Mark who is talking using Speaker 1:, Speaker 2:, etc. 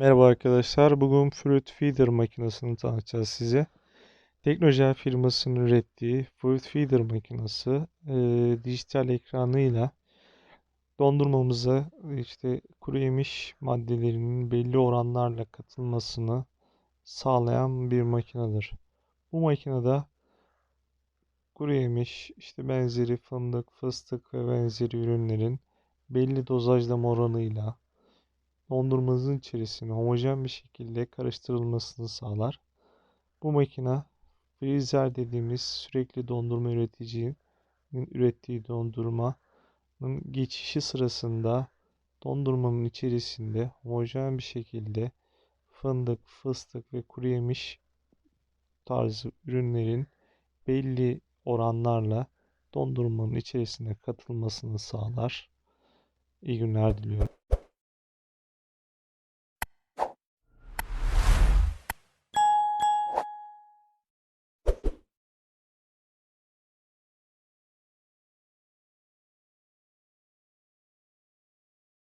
Speaker 1: Merhaba arkadaşlar. Bugün Fruit Feeder makinesini tanıtacağız size. Teknojel firmasının ürettiği Fruit Feeder makinesi e, dijital ekranıyla dondurmamıza işte kuru yemiş maddelerinin belli oranlarla katılmasını sağlayan bir makinedir. Bu makinede kuru yemiş, işte benzeri fındık, fıstık ve benzeri ürünlerin belli dozajlama oranıyla dondurmanızın içerisine homojen bir şekilde karıştırılmasını sağlar. Bu makine freezer dediğimiz sürekli dondurma üreticinin ürettiği dondurmanın geçişi sırasında dondurmanın içerisinde homojen bir şekilde fındık, fıstık ve kuru yemiş tarzı ürünlerin belli oranlarla dondurmanın içerisine katılmasını sağlar. İyi günler diliyorum.